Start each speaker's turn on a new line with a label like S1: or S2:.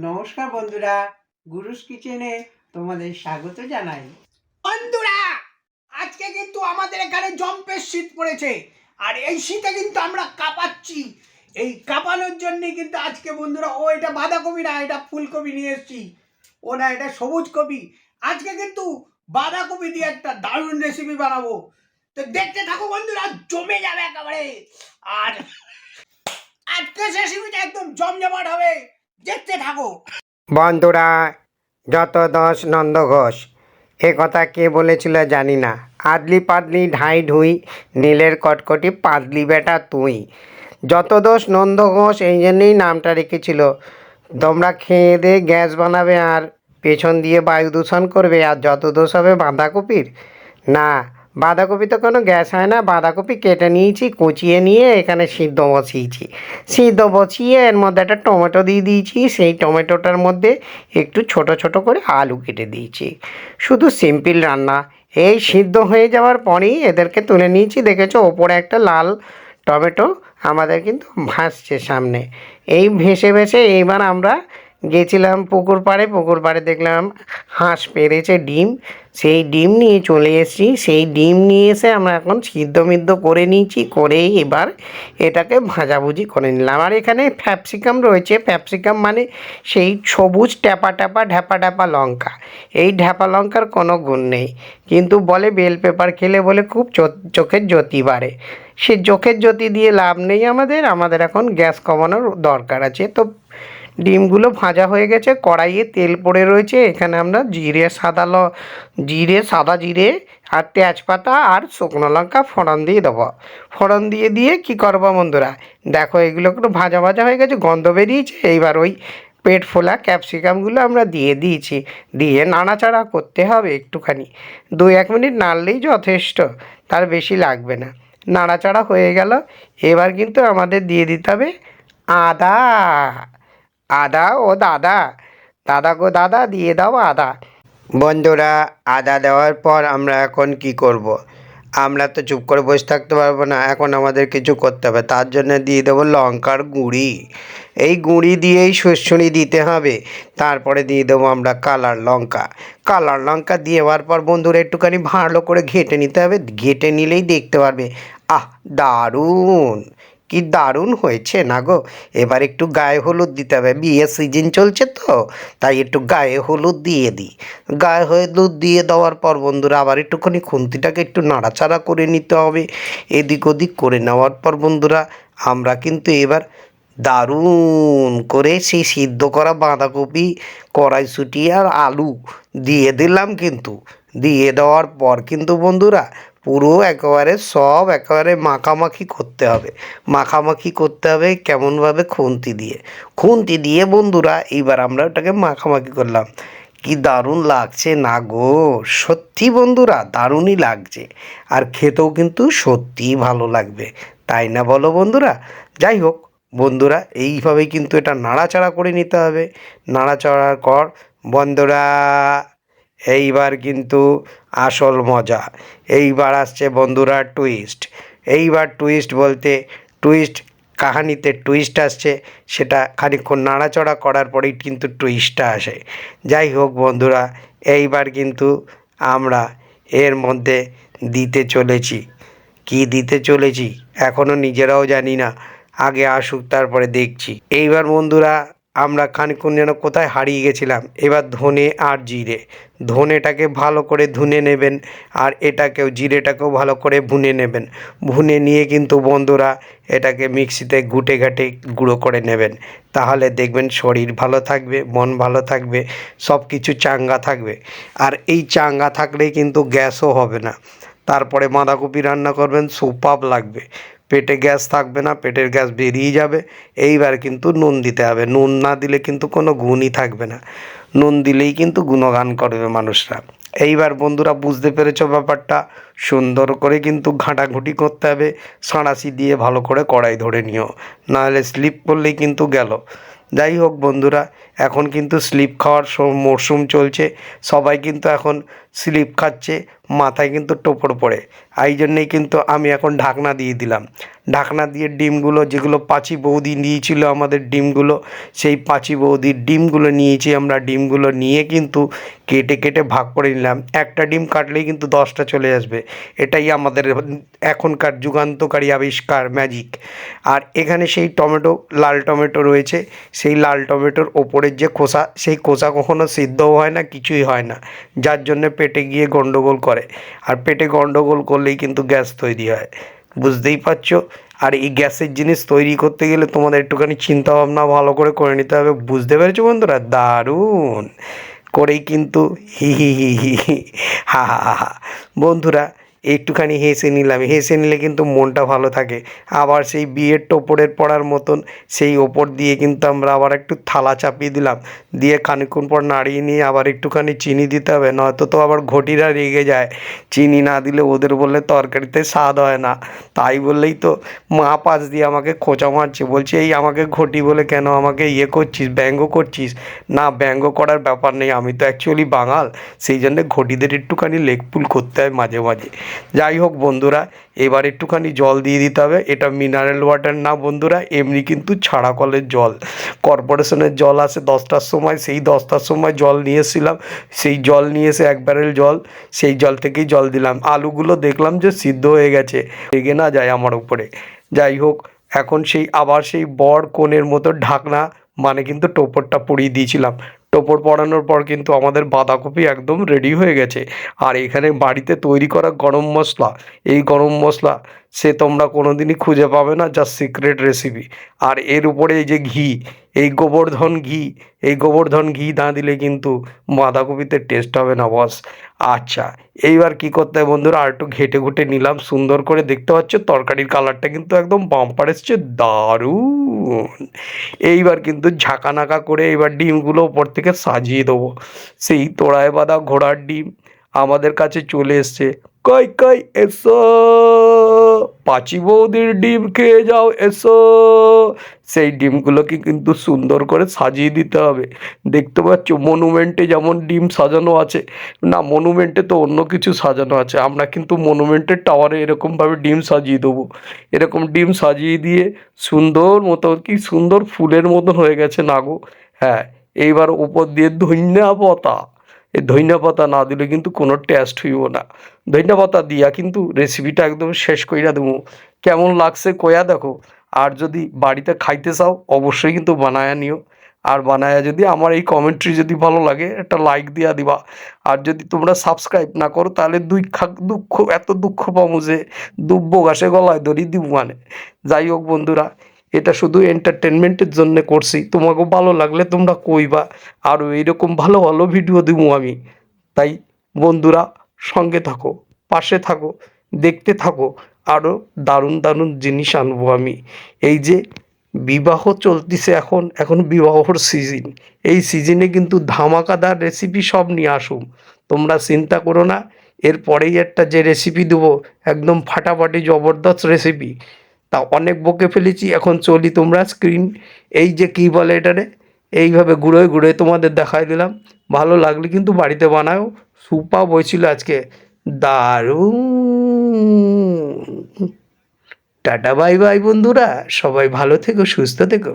S1: নমস্কার বন্ধুরা, গুরুস কিচেনে তোমাদের স্বাগত জানাই।
S2: বন্ধুরা, আজকে কিন্তু আমাদের এখানে জম্পের শীত পড়েছে, আর এই শীতে কিন্তু আমরা কাঁপাচ্ছি। এই কাঁপানোর জন্য কিন্তু আজকে বন্ধুরা, ও এটা বাঁধাকপি না, এটা ফুলকপি নিয়ে এসেছি। ও না, এটা সবুজ কপি। আজকে কিন্তু বাঁধাকপি দিয়ে একটা দারুণ রেসিপি বানাবো। তো দেখতে থাকো বন্ধুরা, জমে যাবে একেবারে। আর আজকে রেসিপিটা একদম জমজমাট হবে দেখতে থাকো।
S3: বন্ধুরা, যত দোষ নন্দ ঘোষ, এ কথা কে বলেছিল জানি না। আদলি পাদলি ঢাই ঢুই, নীলের কটকটি পাদলি বেটা তুই। যত দোষ নন্দ ঘোষ, এই জন্যেই নামটা রেখেছিল। তোমরা খেয়ে দিয়ে গ্যাস বানাবে আর পেছন দিয়ে বায়ু দূষণ করবে, আর যত দোষ হবে বাঁধাকপির? না বাঁধাকপি তো কোনো গ্যাস হয় না। বাঁধাকপি কেটে নিয়েছি, কুচিয়ে নিয়ে এখানে সিদ্ধ বসিয়েছি। সিদ্ধ বসিয়ে এর মধ্যে একটা টমেটো দিয়ে দিয়েছি। সেই টমেটোটার মধ্যে একটু ছোট ছোট করে আলু কেটে দিয়েছি। শুধু সিম্পল রান্না। এই সিদ্ধ হয়ে যাওয়ার পরেই এদেরকে তুলে নিয়েছি। দেখেছ, ওপরে একটা লাল টমেটো আমাদের কিন্তু ভাসছে সামনে। এই ভেসে ভেসে এইবার আমরা গেছিলাম পুকুর পাড়ে পুকুর পাড়ে দেখলাম হাঁস পেরেছে ডিম। সেই ডিম নিয়ে চলে এসেছি, সেই ডিম নিয়ে এসে আমরা এখন সিদ্ধ মিদ্ধ করে নিয়েছি, করেই এবার এটাকে ভাজাভুজি করে নিলাম। আর এখানে ক্যাপসিকাম রয়েছে, ক্যাপসিকাম মানে সেই সবুজ ট্যাপা ট্যাপা ঢ্যাপা ঢ্যাপা লঙ্কা। এই ঢ্যাপা লঙ্কার কোনো গুণ নেই, কিন্তু বলে বেল পেপার খেলে বলে খুব চোখের জ্যোতি বাড়ে। সে চোখের জ্যোতি দিয়ে লাভ নেই আমাদের আমাদের এখন গ্যাস কমানোর দরকার আছে। তো ডিমগুলো ভাজা হয়ে গেছে, কড়াইয়ে তেল পড়ে রয়েছে, এখানে আমরা জিরে, সাদা ল, জিরে, সাদা জিরে আর তেজপাতা আর শুকনো লঙ্কা ফোড়ন দিয়ে দেবো। ফোড়ন দিয়ে দিয়ে কি করব বন্ধুরা? দেখো এগুলো একটু ভাজা ভাজা হয়ে গেছে, গন্ধ বেরিয়েছে, এইবার ওই পেট ফোলা ক্যাপসিকামগুলো আমরা দিয়ে দিয়েছি। দিয়ে নাড়াচাড়া করতে হবে একটুখানি। দু এক মিনিট নাড়লেই যথেষ্ট, তার বেশি লাগবে না। নাড়াচাড়া হয়ে গেল, এবার কিন্তু আমাদের দিয়ে দিতে হবে আদা। আদা ও দাদা। দাদা গো দাদা, দিয়ে দাও আদা। বন্ধুরা, আদা দেওয়ার পর আমরা এখন কি করব। আমরা তো চুপ করে বসে থাকতে পারব না, এখন আমাদের কিছু করতে হবে। তার জন্য দিয়ে দেবো লঙ্কার গুঁড়ি। এই গুঁড়ি দিয়েই শুশুনি দিতে হবে। তারপরে দিয়ে দেবো আমরা কালার লঙ্কা। কালার লঙ্কা দেওয়ার পর বন্ধুরা, একটুখানি ভালো করে ঘেটে নিতে হবে। ঘেটে নিলেই দেখতে পারবে। আহ, দারুণ! কি দারুণ হয়েছে না গো? এবার একটু গায়ে হলুদ দিতে হবে। বিয়ের সিজন চলছে তো, তাই একটু গায়ে হলুদ দিয়ে দিই। গায়ে হলুদ দিয়ে দেওয়ার পর বন্ধুরা আবার একটুখানি খুন্তিটাকে একটু নাড়াচাড়া করে নিতে হবে। এদিক ওদিক করে নেওয়ার পর বন্ধুরা আমরা কিন্তু এবার দারুণ করে সেই সিদ্ধ করা বাঁধাকপি, কড়াইশুঁটি আর আলু দিয়ে দিলাম কিন্তু। দিয়ে দেওয়ার পর কিন্তু বন্ধুরা পুরো একেবারে সব একেবারে মাখামাখি করতে হবে। মাখামাখি করতে হবে কেমনভাবে খুন্তি দিয়ে। খুন্তি দিয়ে বন্ধুরা, এইবার আমরা ওটাকে মাখামাখি করলাম। কি দারুণ লাগছে না গো! সত্যি বন্ধুরা, দারুণই লাগছে। আর খেতেও কিন্তু সত্যিই ভালো লাগবে। তাই না বলো বন্ধুরা? যাই হোক, বন্ধুরা, এইভাবেই কিন্তু এটা নাড়াচাড়া করে নিতে হবে। নাড়াচাড়ার পর বন্ধুরা এইবার কিন্তু আসল মজা। এইবার আসছে বন্ধুরা টুইস্ট এইবার টুইস্ট বলতে টুইস্ট কাহানিতে টুইস্ট আসছে, সেটা খানিক্ষণ নাড়াচড়া করার পরেই কিন্তু টুইস্টটা আসে। যাই হোক বন্ধুরা, এইবার কিন্তু আমরা এর মধ্যে দিতে চলেছি। কি দিতে চলেছি? এখনও নিজেরাও জানি না। আগে আসুক, তারপরে দেখছি। এইবার বন্ধুরা আমরা খানিক্ষণ যেন কোথায় হারিয়ে গেছিলাম। এবার ধনে আর জিরে। ধনেটাকে ভালো করে ধুনে নেবেন আর এটাকেও, জিরেটাকেও ভালো করে ভুনে নেবেন। ভুনে নিয়ে কিন্তু বন্ধুরা এটাকে মিক্সিতে গুটে ঘাটে গুঁড়ো করে নেবেন। তাহলে দেখবেন শরীর ভালো থাকবে, মন ভালো থাকবে সব কিছু চাঙ্গা থাকবে। আর এই চাঙ্গা থাকলেই কিন্তু গ্যাসও হবে না। তারপরে বাঁধাকপি রান্না করবেন সুপাপ লাগবে। পেটে গ্যাস থাকবে না, পেটের গ্যাস বেরিয়ে যাবে। এইবার কিন্তু নুন দিতে হবে। নুন না দিলে কিন্তু কোনো গুণই থাকবে না। নুন দিলেই কিন্তু গুণগান করবে মানুষরা। এইবার বন্ধুরা বুঝতে পেরেছ ব্যাপারটা? সুন্দর করে কিন্তু ঘাঁটাঘুঁটি করতে হবে। সাঁড়াশি দিয়ে ভালো করে কড়াই ধরে নিও। নাহলে স্লিপ করলেই কিন্তু গেল। যাই হোক বন্ধুরা, এখন কিন্তু স্লিপ খাওয়ার মরশুম চলছে। সবাই কিন্তু এখন স্লিপ খাচ্ছে। মাথায় কিন্তু টোপর পড়ে। এই জন্যেই কিন্তু আমি এখন ঢাকনা দিয়ে দিলাম। ঢাকনা দিয়ে ডিমগুলো যেগুলো পাঁচি বৌদি নিয়েছিল আমাদের ডিমগুলো, সেই পাঁচি বৌদির ডিমগুলো নিয়েছি আমরা। ডিমগুলো নিয়ে কিন্তু কেটে কেটে ভাগ করে নিলাম। একটা ডিম কাটলেই কিন্তু দশটা চলে আসবে। এটাই আমাদের এখনকার যুগান্তকারী আবিষ্কার ম্যাজিক আর এখানে সেই টমেটো, লাল টমেটো রয়েছে। সেই লাল টমেটোর ওপরের যে খোসা, সেই খোসা কখনো সিদ্ধও হয় না, কিছুই হয় না। যার জন্য পেটে গিয়ে গন্ডগোল করে। আর পেটে গন্ডগোল করলেই কিন্তু গ্যাস তৈরি হয় বুঝতেই পারছ আর এই গ্যাসের জিনিস তৈরি করতে গেলে তোমাদের একটুখানি চিন্তা ভাবনা ভালো করে করে নিতে হবে বুঝতে পেরেছ বন্ধুরা দারুণ করেই কিন্তু হি হি হি হা হা হা হা বন্ধুরা একটুখানি হেসে নিলাম। হেসে নিলে কিন্তু মনটা ভালো থাকে। আবার সেই বিয়ের টোপরের পড়ার মতন সেই ওপর দিয়ে কিন্তু আমরা আবার একটু থালা চাপিয়ে দিলাম। দিয়ে খানিক্ষণ পর নাড়িয়ে নিয়ে আবার একটুখানি চিনি দিতে হবে, নয়তো তো আবার ঘটিরা রেগে যায়। চিনি না দিলে ওদের বললে তরকারিতে স্বাদ হয় না। তাই বললেই তো মা পাশ দিয়ে আমাকে খোঁচা মারছে। বলছে, এই আমাকে ঘটি বলে কেন আমাকে ইয়ে করছিস, ব্যঙ্গ করছিস? না, ব্যঙ্গ করার ব্যাপার নেই। আমি তো অ্যাকচুয়ালি বাঙাল। সেই জন্য ঘটিদের একটুখানি লেগপুল করতে হয় মাঝে মাঝে। যাই হোক বন্ধুরা, এবার একটুখানি জল দিয়ে দিতে হবে। এটা মিনারেল ওয়াটার না বন্ধুরা, এমনি কিন্তু ছাড়া কলের জল কর্পোরেশনের জল আসে দশটার সময়, সেই দশটার সময় জল নিয়ে এসেছিলাম। সেই জল নিয়ে এসে এক ব্যারেল জল, সেই জল থেকেই জল দিলাম। আলুগুলো দেখলাম যে সিদ্ধ হয়ে গেছে রেগে না যায় আমার উপরে। যাই হোক, এখন সেই আবার সেই বর কোণের মতো ঢাকনা মানে কিন্তু টোপরটা পরিয়ে দিয়েছিলাম। টোপর পরানোর পর কিন্তু আমাদের বাঁধাকপি একদম রেডি হয়ে গেছে। আর এখানে বাড়িতে তৈরি করা গরম মশলা, এই গরম মশলা সে তোমরা কোনো দিনই খুঁজে পাবে না যা সিক্রেট রেসিপি আর এর উপরে এই যে ঘি, এই গোবর্ধন ঘি, এই গোবর্ধন ঘি না দিলে কিন্তু বাঁধাকপিতে টেস্ট হবে না বস আচ্ছা এইবার কি করতে হয় বন্ধুরা? আর একটু ঘেটে ঘুটে নিলাম, সুন্দর করে দেখতে পাচ্ছ, তরকারির কালারটা কিন্তু একদম বাম্পার এসছে দারুণ। এইবার কিন্তু ঝাঁকানাকা করে এবার ডিমগুলো ওপর থেকে সাজিয়ে দেবো। সেই তোড়ায় বাঁধা ঘোড়ার ডিম আমাদের কাছে চলে এসছে। কয় কই, এসো। পাঁচি বৌদির ডিম খেয়ে যাও, এসো। সেই ডিমগুলোকে কিন্তু সুন্দর করে সাজিয়ে দিতে হবে। দেখতে পাচ্ছ, মনুমেন্টে যেমন ডিম সাজানো আছে। না, মনুমেন্টে তো অন্য কিছু সাজানো আছে। আমরা কিন্তু মনুমেন্টের টাওয়ারে এরকমভাবে ডিম সাজিয়ে দেবো। এরকম ডিম সাজিয়ে দিয়ে সুন্দর মতো, কি সুন্দর ফুলের মতন হয়ে গেছে নাগো হ্যাঁ এইবার উপর দিয়ে ধন্যা পাতা এই ধনিয়া পাতা না দিলে কিন্তু কোনো টেস্ট হইব না। ধনিয়া পাতা দিয়া কিন্তু রেসিপিটা একদম শেষ কইরা দেবো। কেমন লাগছে কয়া দেখো। আর যদি বাড়িতে খাইতে চাও, অবশ্যই কিন্তু বানায়া নিও। আর বানায়া যদি আমার এই কমেন্ট্রি যদি ভালো লাগে, একটা লাইক দিয়া দিবা। আর যদি তোমরা সাবস্ক্রাইব না করো, তাহলে দুই খাক দুঃখ, এত দুঃখ পাবো যে দুব্ব ঘাসে গলায় দড়ি দিব মানে। যাই হোক বন্ধুরা এটা শুধু এন্টারটেনমেন্টের জন্য করছি। তোমাকে ভালো লাগলে তোমরা কইবা। আরও এইরকম ভালো ভালো ভিডিও দিব আমি। তাই বন্ধুরা, সঙ্গে থাকো, পাশে থাকো, দেখতে থাকো আরও দারুণ দারুণ জিনিস আনব আমি। এই যে বিবাহ চলতিছে এখন এখন বিবাহর সিজন এই সিজনে কিন্তু ধামাকাদার রেসিপি সব নিয়ে আসুম। তোমরা চিন্তা করো না, এরপরেই একটা যে রেসিপি দেবো, একদম ফাটাফাটি জবরদস্ত রেসিপি তা অনেক বকে ফেলেছি, এখন চলি তোমরা স্ক্রিন এই যে কী বলে এটারে? এইভাবে গুঁড়োয় গুঁড়োয় তোমাদের দেখাই দিলাম। ভালো লাগলে কিন্তু বাড়িতে বানাও। সুপা বইছিল আজকে। দারুণ। টাটা, বাই বাই বন্ধুরা। সবাই ভালো থেকো, সুস্থ থেকো।